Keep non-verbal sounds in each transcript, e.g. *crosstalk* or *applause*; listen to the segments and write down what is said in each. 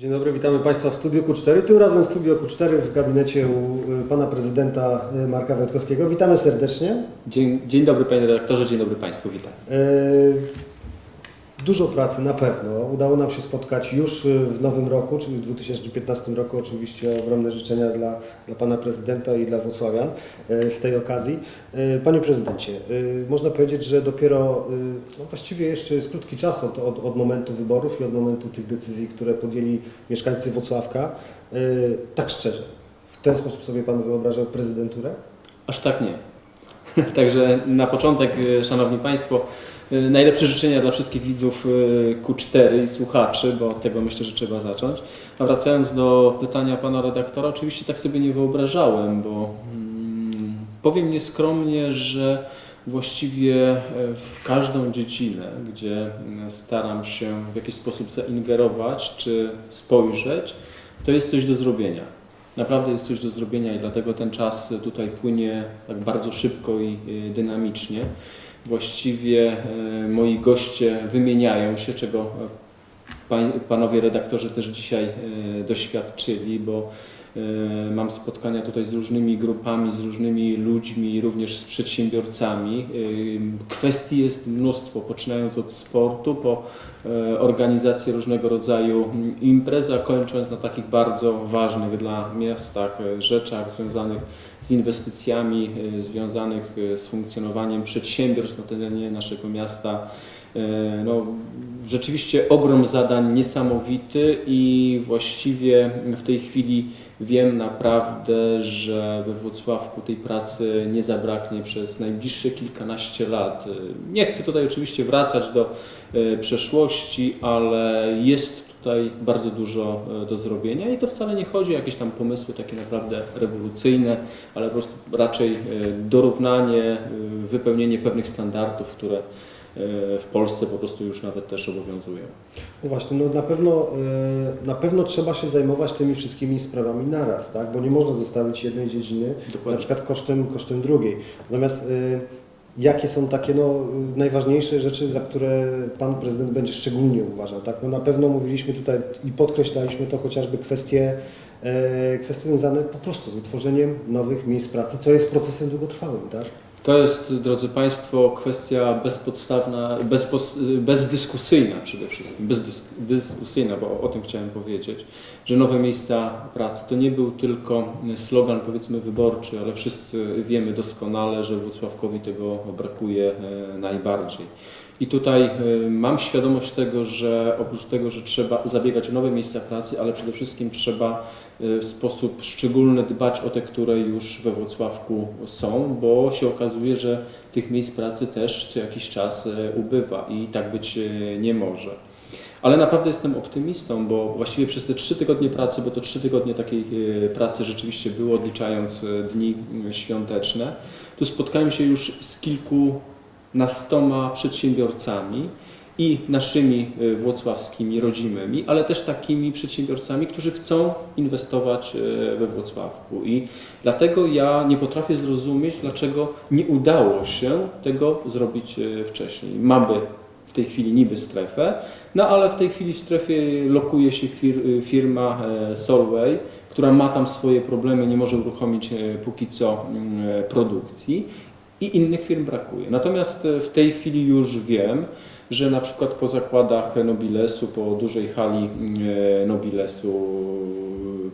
Dzień dobry, witamy Państwa w studiu Q4. Tym razem studio Q4 w gabinecie u y, Pana Prezydenta y, Marka Wędkowskiego. Witamy serdecznie. Dzień, dzień dobry panie redaktorze, dzień dobry państwu, witam. Y, Dużo pracy na pewno. Udało nam się spotkać już y, w nowym roku, czyli w 2015 roku. Oczywiście ogromne życzenia dla, dla Pana Prezydenta i dla Włocławian y, z tej okazji. Y, Panie Prezydencie, można powiedzieć, że dopiero no właściwie jeszcze jest krótki czas od, od, od momentu wyborów i od momentu tych decyzji, które podjęli mieszkańcy Włocławka. Y, Tak szczerze, w ten sposób sobie Pan wyobrażał prezydenturę? Aż tak nie. *laughs* Także na początek, szanowni państwo, najlepsze życzenia dla wszystkich widzów e, Q4 i słuchaczy, bo od tego myślę, że trzeba zacząć. A wracając do pytania pana redaktora, oczywiście tak sobie nie wyobrażałem, bo mm, powiem nieskromnie, że właściwie e, w każdą dziedzinę, gdzie mm, staram się w jakiś sposób zaingerować czy spojrzeć, to jest coś do zrobienia. Naprawdę jest coś do zrobienia i dlatego ten czas tutaj płynie tak bardzo szybko i y, dynamicznie. Właściwie e, moi goście wymieniają się, czego pań- panowie redaktorzy też dzisiaj e, doświadczyli, bo e, mam spotkania tutaj z różnymi grupami, z różnymi ludźmi, również z przedsiębiorcami. E, Kwestii jest mnóstwo, poczynając od sportu, po e, organizację różnego rodzaju mm, imprez, a kończąc na takich bardzo ważnych dla miasta e, rzeczach związanych z inwestycjami, e, związanych e, z funkcjonowaniem przedsiębiorstw na terenie naszego miasta. E, No, rzeczywiście ogrom zadań niesamowity i właściwie w tej chwili wiem naprawdę, że we Włocławku tej pracy nie zabraknie przez najbliższe kilkanaście lat. Nie chcę tutaj oczywiście wracać do przeszłości, ale jest tutaj bardzo dużo e, do zrobienia i to wcale nie chodzi o jakieś tam pomysły takie naprawdę rewolucyjne, ale po prostu raczej e, dorównanie, e, wypełnienie pewnych standardów, które w Polsce po prostu już nawet też obowiązują. No właśnie, no na pewno, na pewno trzeba się zajmować tymi wszystkimi sprawami naraz, tak? bo nie można zostawić jednej dziedziny na Dokładnie. przykład kosztem, kosztem drugiej. Natomiast jakie są takie no, najważniejsze rzeczy, za które Pan Prezydent będzie szczególnie uważał? Tak? No na pewno mówiliśmy tutaj i podkreślaliśmy to chociażby kwestie, e, kwestie związane po prostu z utworzeniem nowych miejsc pracy, co jest procesem długotrwałym. Tak? To jest, drodzy Państwo, kwestia bezpodstawna, bezpos, bezdyskusyjna przede wszystkim, bezdyskusyjna, bo o, tym chciałem powiedzieć, że nowe miejsca pracy to nie był tylko slogan powiedzmy wyborczy, ale wszyscy wiemy doskonale, że Włocławkowi tego brakuje e, najbardziej. I tutaj e, mam świadomość tego, że oprócz tego, że trzeba zabiegać o nowe miejsca pracy, ale przede wszystkim trzeba w sposób szczególny dbać o te, które już we Włocławku są, bo się okazuje, że tych miejsc pracy też co jakiś czas e, ubywa i tak być e, nie może. Ale naprawdę jestem optymistą, bo właściwie przez te trzy tygodnie pracy, bo to trzy tygodnie takiej pracy rzeczywiście było, odliczając dni świąteczne, tu spotkałem się już z kilkunastoma przedsiębiorcami i naszymi e, włocławskimi rodzimymi, ale też takimi przedsiębiorcami, którzy chcą inwestować e, we Włocławku. I dlatego ja nie potrafię zrozumieć, dlaczego nie udało się tego zrobić e, wcześniej. Mamy w tej chwili niby strefę, no ale w tej chwili w strefie lokuje się fir, firma e, Solway, która ma tam swoje problemy, nie może uruchomić e, póki co mm, e, produkcji i innych firm brakuje. Natomiast w tej chwili już wiem, że na przykład po zakładach Nobilesu, po dużej hali e, Nobilesu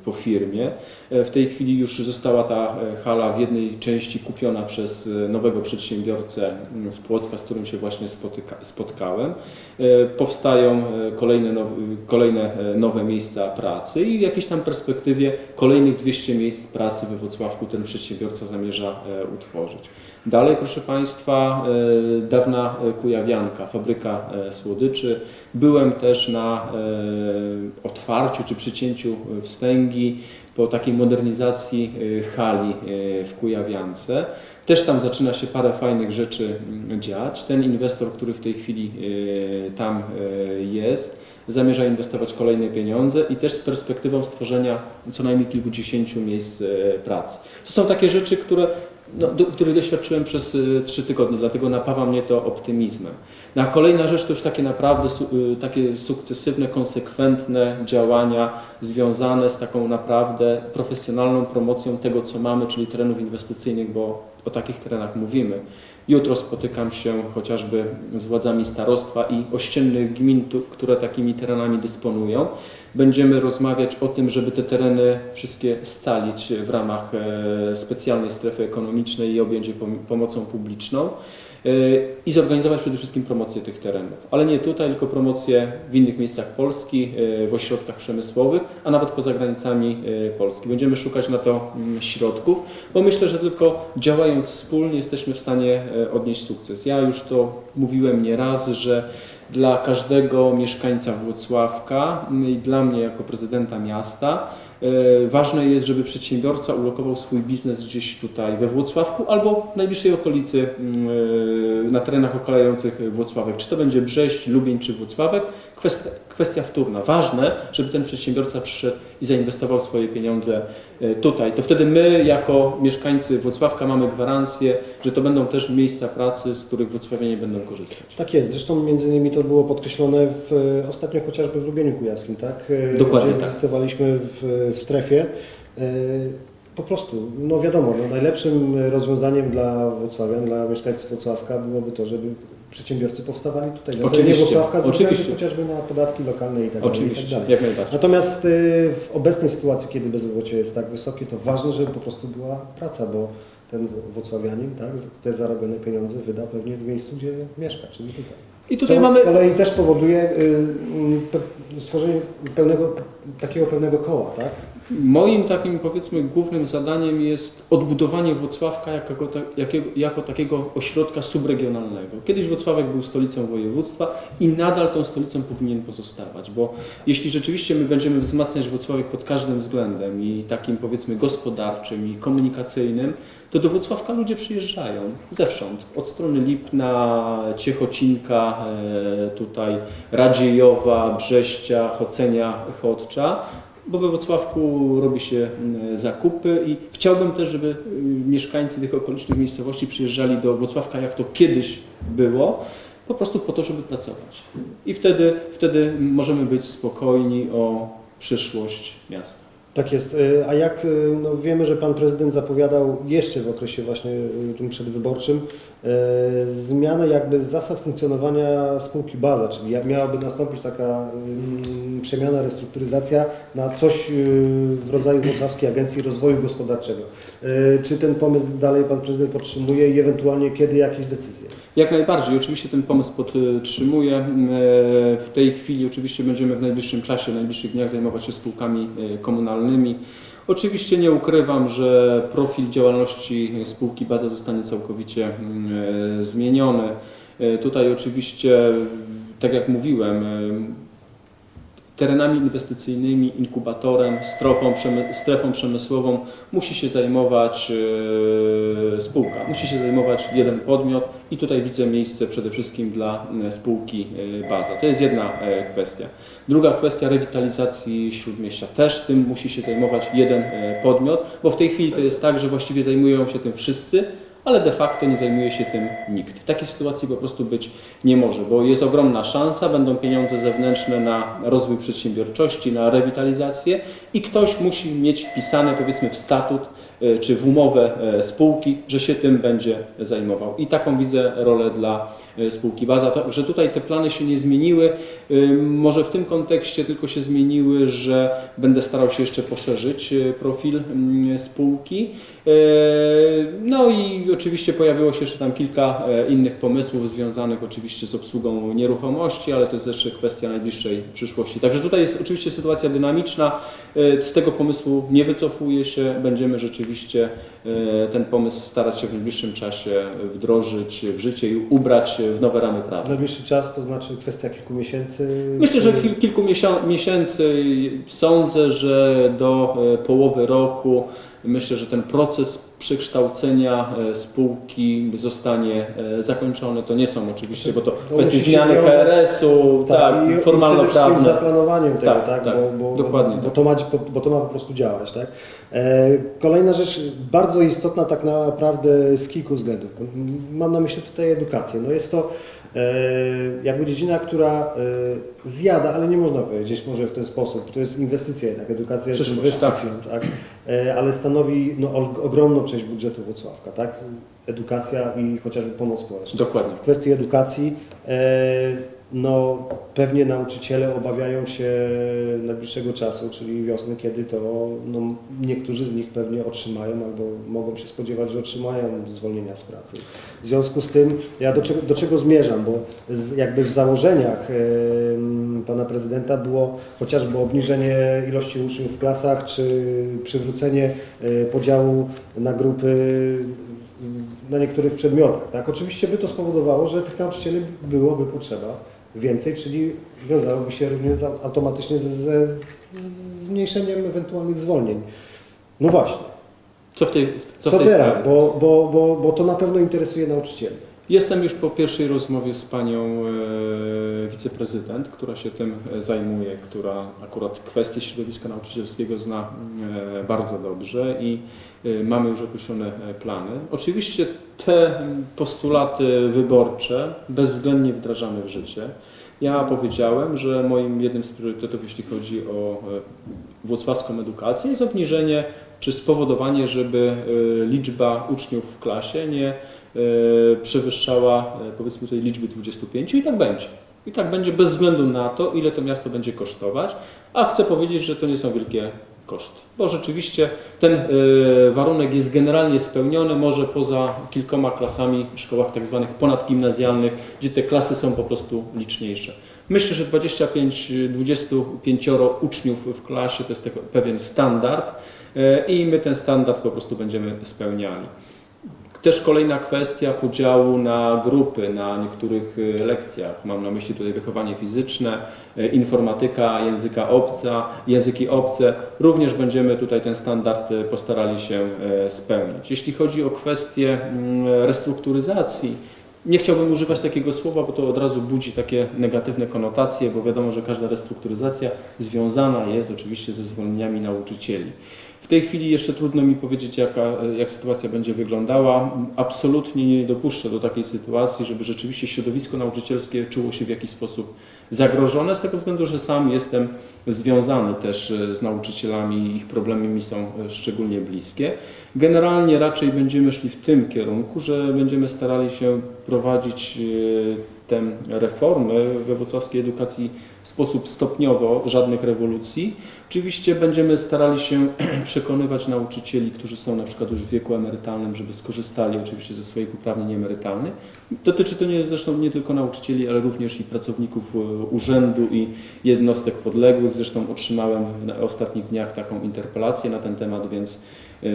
po firmie, e, w tej chwili już została ta e, hala w jednej części kupiona przez e, nowego przedsiębiorcę m, z Płocka, z którym się właśnie spotyka, spotkałem. E, Powstają e, kolejne kolejne e, nowe miejsca pracy i w jakiejś tam perspektywie kolejnych 200 miejsc pracy we Wrocławku ten przedsiębiorca zamierza e, utworzyć. Dalej, proszę Państwa, e, dawna Kujawianka, fabryka e, słodyczy. Byłem też na e, otwarciu czy przycięciu wstęgi po takiej modernizacji hali w Kujawiance. Też tam zaczyna się parę fajnych rzeczy mm, dziać. Ten inwestor, który w tej chwili tam jest, zamierza inwestować kolejne pieniądze i też z perspektywą stworzenia co najmniej kilkudziesięciu miejsc pracy. To są takie rzeczy, które, no, do, doświadczyłem przez e, trzy tygodnie, dlatego napawa mnie to optymizmem. No a kolejna rzecz to już takie naprawdę su- y, takie sukcesywne, konsekwentne działania związane z taką naprawdę profesjonalną promocją tego, co mamy, czyli terenów inwestycyjnych, bo o takich terenach mówimy. Jutro spotykam się chociażby z władzami starostwa i ościennych gmin, które takimi terenami dysponują. Będziemy rozmawiać o tym, żeby te tereny wszystkie scalić w ramach e, specjalnej strefy ekonomicznej i objąć je pom- pomocą publiczną e, i zorganizować przede wszystkim promocję tych terenów. Ale nie tutaj, tylko promocję w innych miejscach Polski, e, w ośrodkach przemysłowych, a nawet poza granicami Polski. Będziemy szukać na to mm, środków, bo myślę, że tylko działając wspólnie jesteśmy w stanie odnieść sukces. Ja już to mówiłem nieraz, że dla każdego mieszkańca Włocławka i dla mnie jako prezydenta miasta e, ważne jest, żeby przedsiębiorca ulokował swój biznes gdzieś tutaj we Włocławku albo w najbliższej okolicy mm, e, na terenach okalających Włocławek. Czy to będzie Brześć, Lubień czy Włocławek? Kwestia, kwestia wtórna. Ważne, żeby ten przedsiębiorca przyszedł i zainwestował swoje pieniądze e, tutaj. To wtedy my jako mieszkańcy Włocławka mamy gwarancję, że to będą też miejsca pracy, z których włocławianie będą korzystać. Tak jest, zresztą między innymi to było podkreślone w, ostatnio chociażby w Lubieniu Kujawskim, tak? E, Dokładnie Gdzie tak. wizytowaliśmy w, w strefie. E, Po prostu, no wiadomo, no najlepszym rozwiązaniem dla Wrocławian, dla mieszkańców Wrocławka byłoby to, żeby przedsiębiorcy powstawali tutaj. Oczywiście, względu oczywiście. chociażby na podatki lokalne i tak dalej. I tak Oczywiście, dalej. jak najbardziej. Natomiast y, w obecnej sytuacji, kiedy bezrobocie jest tak wysokie, to ważne, żeby po prostu była praca, bo ten włocławianin tak, te zarobione pieniądze wyda pewnie w miejscu, gdzie mieszka, czyli tutaj. I tutaj to mamy z kolei też powoduje y, stworzenie pełnego, takiego pewnego koła, tak? Moim takim powiedzmy głównym zadaniem jest odbudowanie Włocławka jako, jakiego, jako takiego ośrodka subregionalnego. Kiedyś Włocławek był stolicą województwa i nadal tą stolicą powinien pozostawać, bo jeśli rzeczywiście my będziemy wzmacniać Włocławek pod każdym względem i takim powiedzmy gospodarczym i komunikacyjnym, to do Włocławka ludzie przyjeżdżają zewsząd, od strony Lipna, Ciechocinka, e, tutaj Radziejowa, Brześcia, Chocenia, Chodcza, bo we Wrocławku robi się mm, zakupy i chciałbym też, żeby y, mieszkańcy tych okolicznych miejscowości przyjeżdżali do Wrocławka, jak to kiedyś było, po prostu po to, żeby pracować. I wtedy, wtedy możemy być spokojni o przyszłość miasta. Tak jest. Y, A jak y, no wiemy, że pan prezydent zapowiadał jeszcze w okresie właśnie tym przedwyborczym y, zmianę jakby zasad funkcjonowania spółki Baza, czyli miałaby nastąpić taka przemiana, restrukturyzacja na coś y, w rodzaju Wrocławskiej Agencji Rozwoju Gospodarczego. Y, Czy ten pomysł dalej pan prezydent podtrzymuje i ewentualnie kiedy jakieś decyzje? Jak najbardziej, oczywiście ten pomysł podtrzymuję. E, W tej chwili oczywiście będziemy w najbliższym czasie, w najbliższych dniach zajmować się spółkami komunalnymi. Oczywiście nie ukrywam, że profil działalności spółki Baza zostanie całkowicie zmieniony. Tutaj oczywiście, tak jak mówiłem, terenami inwestycyjnymi, inkubatorem, strefą, strefą przemysłową musi się zajmować e, spółka, musi się zajmować jeden podmiot i tutaj widzę miejsce przede wszystkim dla e, spółki e, Baza. To jest jedna kwestia. Druga kwestia rewitalizacji Śródmieścia. Też tym musi się zajmować jeden podmiot, bo w tej chwili to jest tak, że właściwie zajmują się tym wszyscy, ale de facto nie zajmuje się tym nikt. Takiej sytuacji po prostu być nie może, bo jest ogromna szansa, będą pieniądze zewnętrzne na rozwój przedsiębiorczości, na rewitalizację i ktoś musi mieć wpisane powiedzmy w statut e, czy w umowę e, spółki, że się tym będzie zajmował. I taką widzę rolę dla e, spółki Baza, że tutaj te plany się nie zmieniły, może w tym kontekście tylko się zmieniły, że będę starał się jeszcze poszerzyć profil mm, spółki. No i oczywiście pojawiło się jeszcze tam kilka innych pomysłów związanych oczywiście z obsługą nieruchomości, ale to jest jeszcze kwestia najbliższej przyszłości. Także tutaj jest oczywiście sytuacja dynamiczna. E, Z tego pomysłu nie wycofuję się. Będziemy rzeczywiście e, ten pomysł starać się w najbliższym czasie wdrożyć w życie i ubrać w nowe ramy prawne. Najbliższy czas to znaczy kwestia kilku miesięcy? Myślę, że kil, kilku miesięcy sądzę, że do e, połowy roku myślę, że ten proces przekształcenia e, spółki zostanie e, zakończony. To nie są oczywiście, bo to To kwestie zmiany KRS-u, tak, przede formalno-prawne. zaplanowaniem tego, Tak, tak, tak, bo, bo, dokładnie bo, tak. to ma, bo to ma po prostu działać, tak. E, kolejna rzecz, bardzo istotna tak naprawdę z kilku względów. Mam na myśli tutaj edukację. No jest to jakby dziedzina, która e, zjada, ale nie można powiedzieć może w ten sposób. To jest inwestycja jednak, edukacja jest inwestycją, tak. E, ale stanowi no, ogromną część budżetu Wrocławka, tak? Edukacja i chociażby pomoc społeczna. Dokładnie. W kwestii edukacji, e, no pewnie nauczyciele obawiają się najbliższego czasu, czyli wiosny, kiedy to no, niektórzy z nich pewnie otrzymają albo mogą się spodziewać, że otrzymają zwolnienia z pracy. W związku z tym ja do czego, do czego zmierzam, bo z, jakby w założeniach em, pana prezydenta było chociażby obniżenie ilości uczniów w klasach, czy przywrócenie e, podziału na grupy na niektórych przedmiotach. Tak? Oczywiście by to spowodowało, że tych nauczycieli byłoby potrzeba więcej, czyli wiązałoby się również automatycznie ze, ze zmniejszeniem ewentualnych zwolnień. No właśnie, Co w tej, co co, w tej teraz? sprawie? Bo, bo, bo, bo to na pewno interesuje nauczycieli. Jestem już po pierwszej rozmowie z panią e, wiceprezydent, która się tym e, zajmuje, która akurat kwestie środowiska nauczycielskiego zna e, bardzo dobrze i mamy już określone plany. Oczywiście te postulaty wyborcze bezwzględnie wdrażamy w życie. Ja powiedziałem, że moim jednym z priorytetów, jeśli chodzi o włocławską edukację, jest obniżenie czy spowodowanie, żeby liczba uczniów w klasie nie przewyższała e, powiedzmy tej liczby 25 i tak będzie. I tak będzie bez względu na to, ile to miasto będzie kosztować, a chcę powiedzieć, że to nie są wielkie koszty, bo rzeczywiście ten e, warunek jest generalnie spełniony, może poza kilkoma klasami w szkołach tak zwanych ponadgimnazjalnych, gdzie te klasy są po prostu liczniejsze. Myślę, że 25-25 uczniów w klasie to jest pewien standard e, i my ten standard po prostu będziemy spełniali. Też kolejna kwestia podziału na grupy na niektórych e, lekcjach. Mam na myśli tutaj wychowanie fizyczne, e, informatyka, języka obca, języki obce. Również będziemy tutaj ten standard e, postarali się spełnić. Jeśli chodzi o kwestię mm, restrukturyzacji, nie chciałbym używać takiego słowa, bo to od razu budzi takie negatywne konotacje, bo wiadomo, że każda restrukturyzacja związana jest oczywiście ze zwolnieniami nauczycieli. W tej chwili jeszcze trudno mi powiedzieć, jaka, jak sytuacja będzie wyglądała. Absolutnie nie dopuszczę do takiej sytuacji, żeby rzeczywiście środowisko nauczycielskie czuło się w jakiś sposób zagrożone, z tego względu, że sam jestem związany też e, z nauczycielami, ich problemy mi są e, szczególnie bliskie. Generalnie raczej będziemy szli w tym kierunku, że będziemy starali się prowadzić e, tę reformę we wrocławskiej edukacji w sposób stopniowo, żadnych rewolucji. Oczywiście będziemy starali się *clears throat* przekonywać nauczycieli, którzy są na przykład już w wieku emerytalnym, żeby skorzystali oczywiście ze swoich uprawnień emerytalnych. Dotyczy to nie, zresztą nie tylko nauczycieli, ale również i pracowników e, urzędu i jednostek podległych. Zresztą otrzymałem w ostatnich dniach taką interpelację na ten temat, więc e,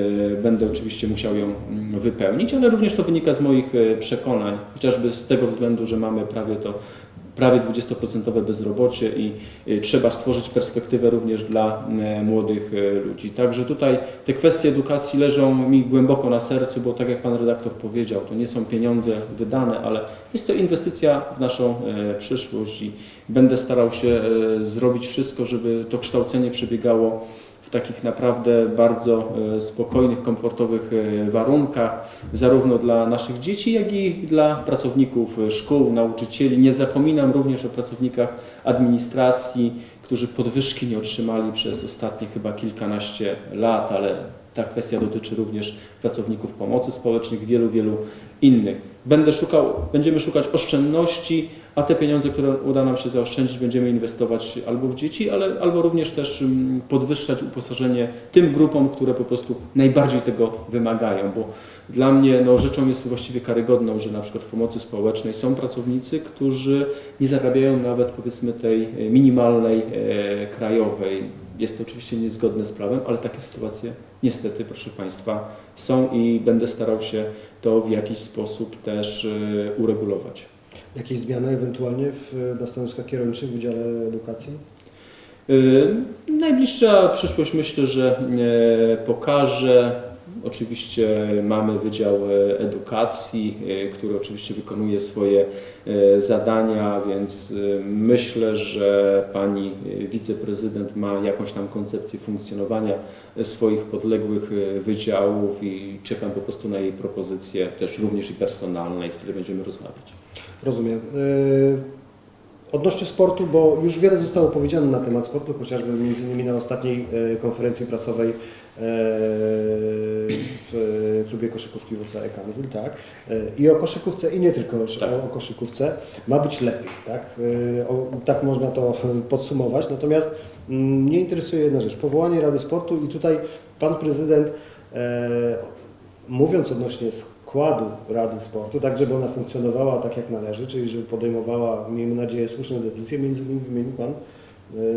będę oczywiście musiał ją mm, wypełnić, ale również to wynika z moich e, przekonań, chociażby z tego względu, że mamy prawie to prawie 20% bezrobocie i y, trzeba stworzyć perspektywę również dla y, młodych y, ludzi. Także tutaj te kwestie edukacji leżą mi głęboko na sercu, bo tak jak Pan redaktor powiedział, to nie są pieniądze wydane, ale jest to inwestycja w naszą przyszłość i będę starał się zrobić wszystko, żeby to kształcenie przebiegało takich naprawdę bardzo e, spokojnych, komfortowych e, warunkach, zarówno dla naszych dzieci, jak i dla pracowników e, szkół, nauczycieli. Nie zapominam również o pracownikach administracji, którzy podwyżki nie otrzymali przez ostatnie chyba kilkanaście lat, ale ta kwestia dotyczy również pracowników pomocy społecznej, wielu, wielu innych. Będę szukał, będziemy szukać oszczędności, a te pieniądze, które uda nam się zaoszczędzić, będziemy inwestować albo w dzieci, ale, albo również też mm, podwyższać uposażenie tym grupom, które po prostu najbardziej tego wymagają, bo dla mnie no, rzeczą jest właściwie karygodną, że na przykład w pomocy społecznej są pracownicy, którzy nie zarabiają nawet powiedzmy tej e, minimalnej e, krajowej. Jest to oczywiście niezgodne z prawem, ale takie sytuacje niestety, proszę Państwa, są i będę starał się to w jakiś sposób też e, uregulować. Jakieś zmiany ewentualnie w, na stanowiskach kierowniczych w Wydziale Edukacji? Y, Najbliższa przyszłość myślę, że e, pokaże. Oczywiście mamy Wydział e, Edukacji, e, który oczywiście wykonuje swoje e, zadania, więc e, myślę, że pani e, wiceprezydent ma jakąś tam koncepcję funkcjonowania e, swoich podległych e, wydziałów i czekam po prostu na jej propozycje też również i personalne i wtedy będziemy rozmawiać. Rozumiem. Yy, Odnośnie sportu, bo już wiele zostało powiedziane na temat sportu, chociażby między innymi na ostatniej e, konferencji prasowej e, w e, klubie koszykówki WCE Kanwil, tak. E, I o koszykówce i nie tylko o, Tak. o koszykówce ma być lepiej, tak. E, O, tak można to podsumować. Natomiast mm, mnie interesuje jedna rzecz. Powołanie Rady Sportu i tutaj Pan Prezydent e, mówiąc odnośnie składu Rady Sportu, tak żeby ona funkcjonowała tak jak należy, czyli żeby podejmowała, miejmy nadzieję, słuszne decyzje, między innymi wymienił Pan e,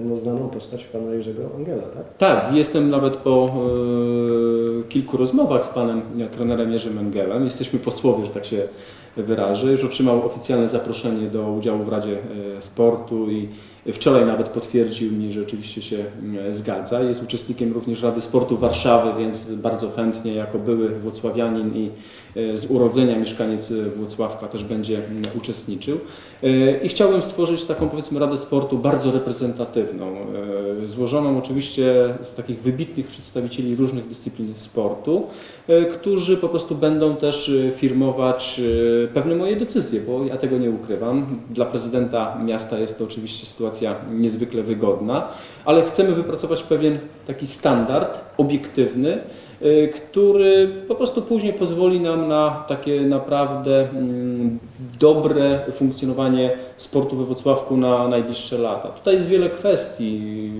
no, znaną postać Pana Jerzego Angela, tak? Tak, jestem nawet po e, kilku rozmowach z panem e, trenerem Jerzym Engelem. Jesteśmy posłowie, że tak się wyrażę. Już otrzymał oficjalne zaproszenie do udziału w Radzie Sportu i wczoraj nawet potwierdził mi, że oczywiście się e, zgadza. Jest uczestnikiem również Rady Sportu Warszawy, więc bardzo chętnie jako były włocławianin i e, z urodzenia mieszkaniec Włocławka też będzie mm, uczestniczył. E, I chciałbym stworzyć taką powiedzmy Radę Sportu bardzo reprezentatywną, e, złożoną oczywiście z takich wybitnych przedstawicieli różnych dyscyplin sportu, którzy po prostu będą też firmować pewne moje decyzje, bo ja tego nie ukrywam. Dla prezydenta miasta jest to oczywiście sytuacja niezwykle wygodna, ale chcemy wypracować pewien taki standard obiektywny, y, który po prostu później pozwoli nam na takie naprawdę mm, dobre funkcjonowanie sportu we Wrocławku na najbliższe lata. Tutaj jest wiele kwestii,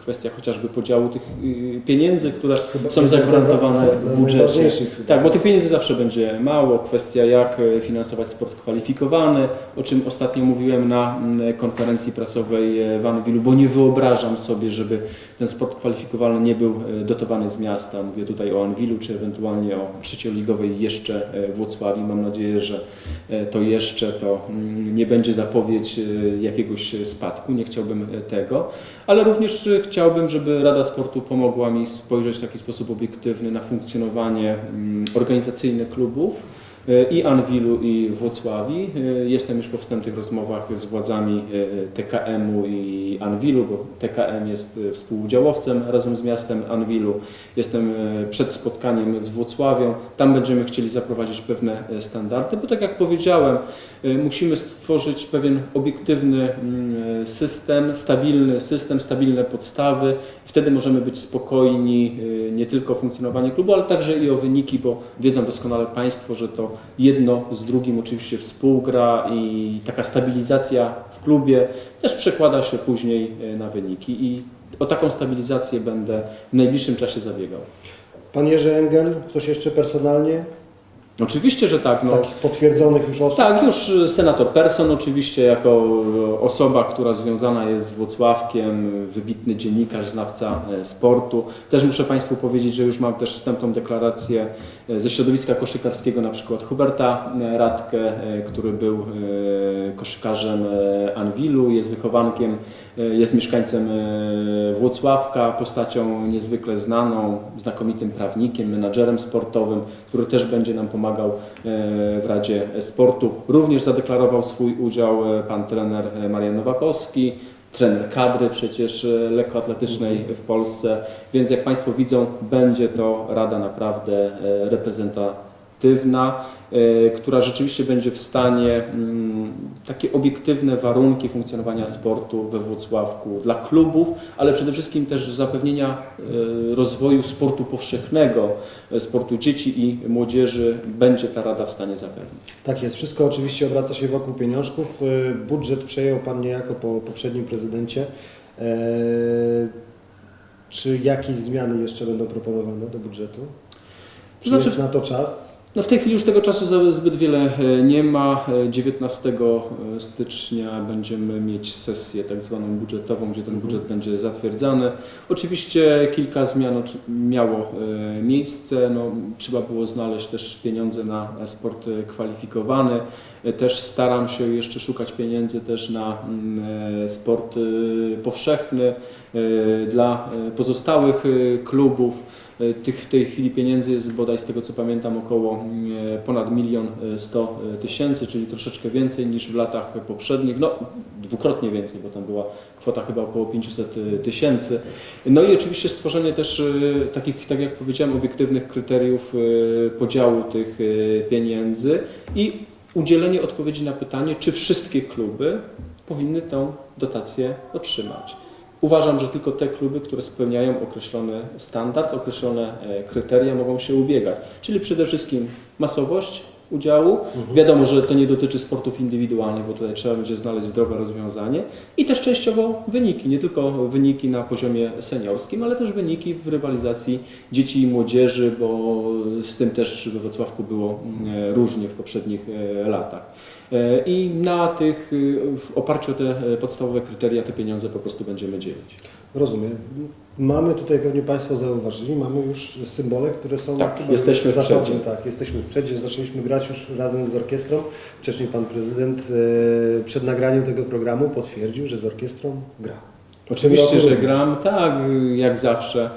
kwestia chociażby podziału tych y, pieniędzy, które Chyba są zagwarantowane w budżecie. Tak, bo tych pieniędzy zawsze będzie mało. Kwestia jak e, finansować sport kwalifikowany, o czym ostatnio mówiłem na mm, konferencji prasowej w Anwilu, bo nie wyobrażam sobie, żeby ten sport kwalifikowany nie był dotowany z miasta. Mówię tutaj o Anwilu, czy ewentualnie o trzecioligowej jeszcze Włocławii. Mam nadzieję, że to jeszcze to mm, nie będzie zapowiedź jakiegoś spadku. Nie chciałbym tego, ale również e, chciałbym, żeby Rada Sportu pomogła mi spojrzeć w taki sposób obiektywny na funkcjonowanie mm, organizacyjne klubów i Anwilu i Włocławii. E, Jestem już po wstępnych rozmowach z władzami e, TKM-u i Anwilu, bo TKM jest e, współudziałowcem razem z miastem Anwilu. Jestem e, przed spotkaniem z Włocławią. Tam będziemy chcieli zaprowadzić pewne e, standardy, bo tak jak powiedziałem, e, musimy stworzyć pewien obiektywny mm, system, stabilny system, stabilne podstawy. Wtedy możemy być spokojni nie tylko o funkcjonowanie klubu, ale także i o wyniki, bo wiedzą doskonale Państwo, że to jedno z drugim oczywiście współgra i taka stabilizacja w klubie też przekłada się później y, na wyniki i o taką stabilizację będę w najbliższym czasie zabiegał. Pan Jerzy Engel, ktoś jeszcze personalnie? Oczywiście, że tak. No, Takich potwierdzonych już osób? Tak, już y, senator Person oczywiście jako y, osoba, która związana jest z Włocławkiem, wybitny dziennikarz, znawca y, sportu. Też muszę Państwu powiedzieć, że już mam też wstępną deklarację y, ze środowiska koszykarskiego, na przykład Huberta y, Radkę, który był koszykarzem Anwilu, jest wychowankiem, jest mieszkańcem Włocławka, postacią niezwykle znaną, znakomitym prawnikiem, menadżerem sportowym, który też będzie nam pomagał e, w Radzie Sportu. Również zadeklarował swój udział e, pan trener e, Marian Nowakowski, trener kadry przecież lekkoatletycznej w Polsce, więc jak Państwo widzą, będzie to Rada naprawdę reprezentatywna, e, która rzeczywiście będzie w stanie mm, takie obiektywne warunki funkcjonowania sportu we Włocławku dla klubów, ale przede wszystkim też zapewnienia e, rozwoju sportu powszechnego, e, sportu dzieci i młodzieży będzie ta Rada w stanie zapewnić. Tak jest. Wszystko oczywiście obraca się wokół pieniążków. Budżet przejął Pan niejako po poprzednim prezydencie. Czy jakieś zmiany jeszcze będą proponowane do budżetu? Czy Znaczy- jest na to czas? No w tej chwili już tego czasu za- zbyt wiele e, nie ma. E, 19 stycznia będziemy mieć sesję tak zwaną budżetową, gdzie ten Mhm. budżet będzie zatwierdzany. Oczywiście kilka zmian miało e, miejsce. No, trzeba było znaleźć też pieniądze na sport e, kwalifikowany. E, Też staram się jeszcze szukać pieniędzy też na mm, e, sport e, powszechny e, dla e, pozostałych e, klubów. E, Tych w tej chwili pieniędzy jest bodaj z tego co pamiętam około e, ponad milion e, sto e, tysięcy, czyli troszeczkę więcej niż w latach poprzednich, no dwukrotnie więcej, bo tam była kwota chyba około 500 tysięcy. No i oczywiście stworzenie też takich, tak jak powiedziałem, obiektywnych kryteriów podziału tych pieniędzy i udzielenie odpowiedzi na pytanie, czy wszystkie kluby powinny tą dotację otrzymać. Uważam, że tylko te kluby, które spełniają określony standard, określone e, kryteria mogą się ubiegać. Czyli przede wszystkim masowość udziału. Wiadomo, że to nie dotyczy sportów indywidualnych, bo tutaj trzeba będzie znaleźć zdrowe rozwiązanie. I też częściowo wyniki, nie tylko wyniki na poziomie seniorskim, ale też wyniki w rywalizacji dzieci i młodzieży, bo z tym też we Wrocławku było mm, różnie w poprzednich e, latach. E, I na tych, e, w oparciu o te e, podstawowe kryteria, te pieniądze po prostu będziemy dzielić. Rozumiem. Mamy tutaj, pewnie Państwo zauważyli, mamy już symbole, które są Tak, jesteśmy w przedzie. Tak, jesteśmy w przedzie, zaczęliśmy grać już razem z orkiestrą. Wcześniej Pan Prezydent e, przed nagraniem tego programu potwierdził, że z orkiestrą gra. Oczywiście, że gram, tak, jak zawsze.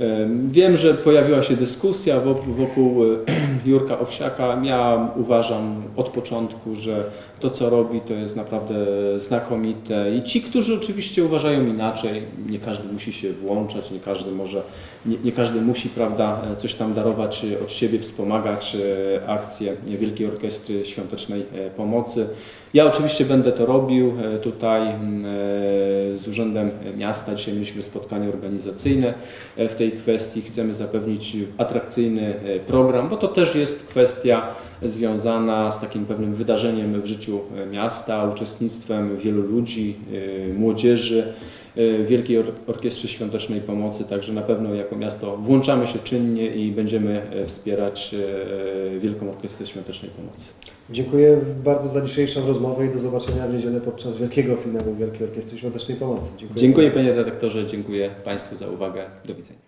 Em, Wiem, że pojawiła się dyskusja wokół, wokół e, *clears throat* Jurka Owsiaka. Ja uważam od początku, że to, co robi, to jest naprawdę znakomite. I ci, którzy oczywiście uważają inaczej, nie każdy musi się włączać, nie każdy może, nie, nie każdy musi, prawda, coś tam darować od siebie, wspomagać e, akcję Wielkiej Orkiestry Świątecznej e, Pomocy. Ja oczywiście będę to robił e, tutaj e, z Urzędem Miasta. Dzisiaj mieliśmy spotkanie organizacyjne e, w tej kwestii. Chcemy zapewnić atrakcyjny e, program, bo to też jest kwestia związana z takim pewnym wydarzeniem w życiu e, miasta, uczestnictwem wielu ludzi, e, młodzieży e, Wielkiej Or- Orkiestrze Świątecznej Pomocy. Także na pewno jako miasto włączamy się czynnie i będziemy wspierać Wielką Orkiestrę Świątecznej Pomocy. Dziękuję bardzo za dzisiejszą rozmowę i do zobaczenia w niedzielę podczas wielkiego finału Wielkiej Orkiestry Świątecznej Pomocy. Dziękuję Dziękuję panie redaktorze, dziękuję Państwu za uwagę. Do widzenia.